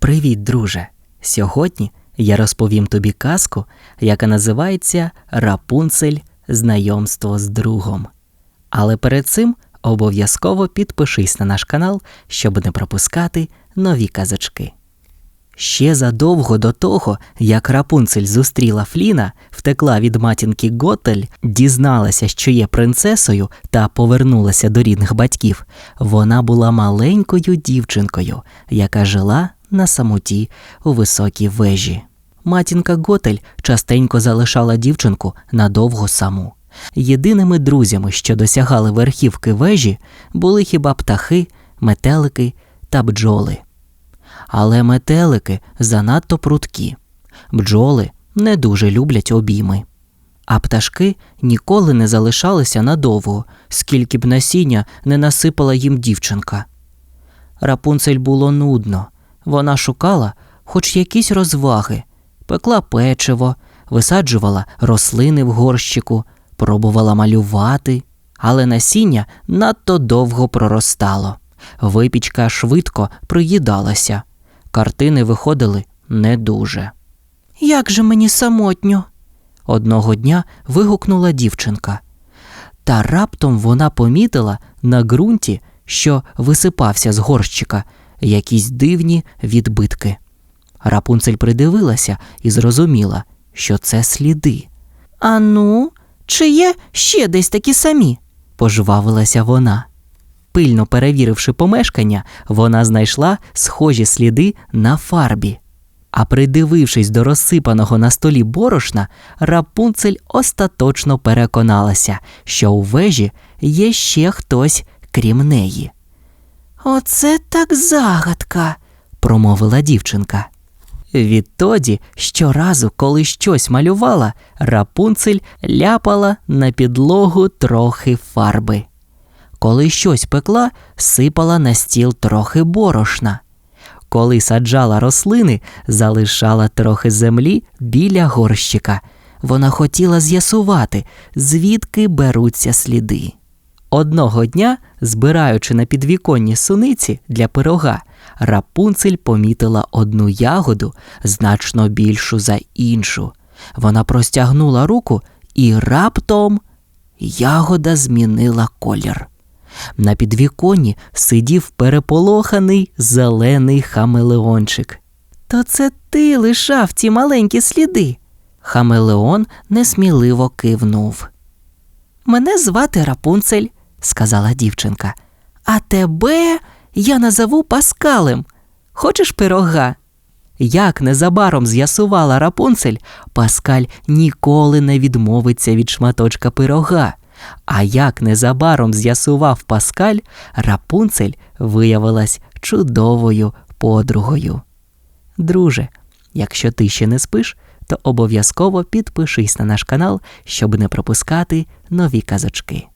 Привіт, друже! Сьогодні я розповім тобі казку, яка називається Рапунцель Знайомство з другом. Але перед цим обов'язково підпишись на наш канал, щоб не пропускати нові казочки. Ще задовго до того, як Рапунцель зустріла Фліна, втекла від матінки Готель, дізналася, що є принцесою, та повернулася до рідних батьків. Вона була маленькою дівчинкою, яка жила на самоті у високій вежі. Матінка Готель частенько залишала дівчинку надовго саму. Єдиними друзями, що досягали верхівки вежі, були хіба птахи, метелики та бджоли. Але метелики занадто прудкі, бджоли не дуже люблять обійми. А пташки ніколи не залишалися надовго, скільки б насіння не насипала їм дівчинка. Рапунцель було нудно. Вона шукала хоч якісь розваги, пекла печиво, висаджувала рослини в горщику, пробувала малювати, але насіння надто довго проростало. Випічка швидко приїдалася. Картини виходили не дуже. Як же мені самотньо? Одного дня вигукнула дівчинка. Та раптом вона помітила на ґрунті, що висипався з горщика, якісь дивні відбитки. Рапунцель придивилася і зрозуміла, що це сліди. Ану, чи є ще десь такі самі? пожвавилася вона. Пильно перевіривши помешкання, вона знайшла схожі сліди на фарбі. А придивившись до розсипаного на столі борошна, Рапунцель остаточно переконалася, що у вежі є ще хтось крім неї. Оце так загадка, промовила дівчинка. Відтоді, щоразу, коли щось малювала, Рапунцель ляпала на підлогу трохи фарби. Коли щось пекла, сипала на стіл трохи борошна. Коли саджала рослини, залишала трохи землі біля горщика. Вона хотіла з'ясувати, звідки беруться сліди. Одного дня, збираючи на підвіконні суниці для пирога, Рапунцель помітила одну ягоду значно більшу за іншу. Вона простягнула руку і раптом ягода змінила колір. На підвіконні сидів переполоханий зелений хамелеончик. То це ти лишав ті маленькі сліди. Хамелеон несміливо кивнув. Мене звати Рапунцель, сказала дівчинка. А тебе я назову Паскалем. Хочеш пирога? Як незабаром з'ясувала Рапунцель, Паскаль ніколи не відмовиться від шматочка пирога. А як незабаром з'ясував Паскаль, Рапунцель виявилась чудовою подругою. Друже, якщо ти ще не спиш, то обов'язково підпишись на наш канал, щоб не пропускати нові казочки.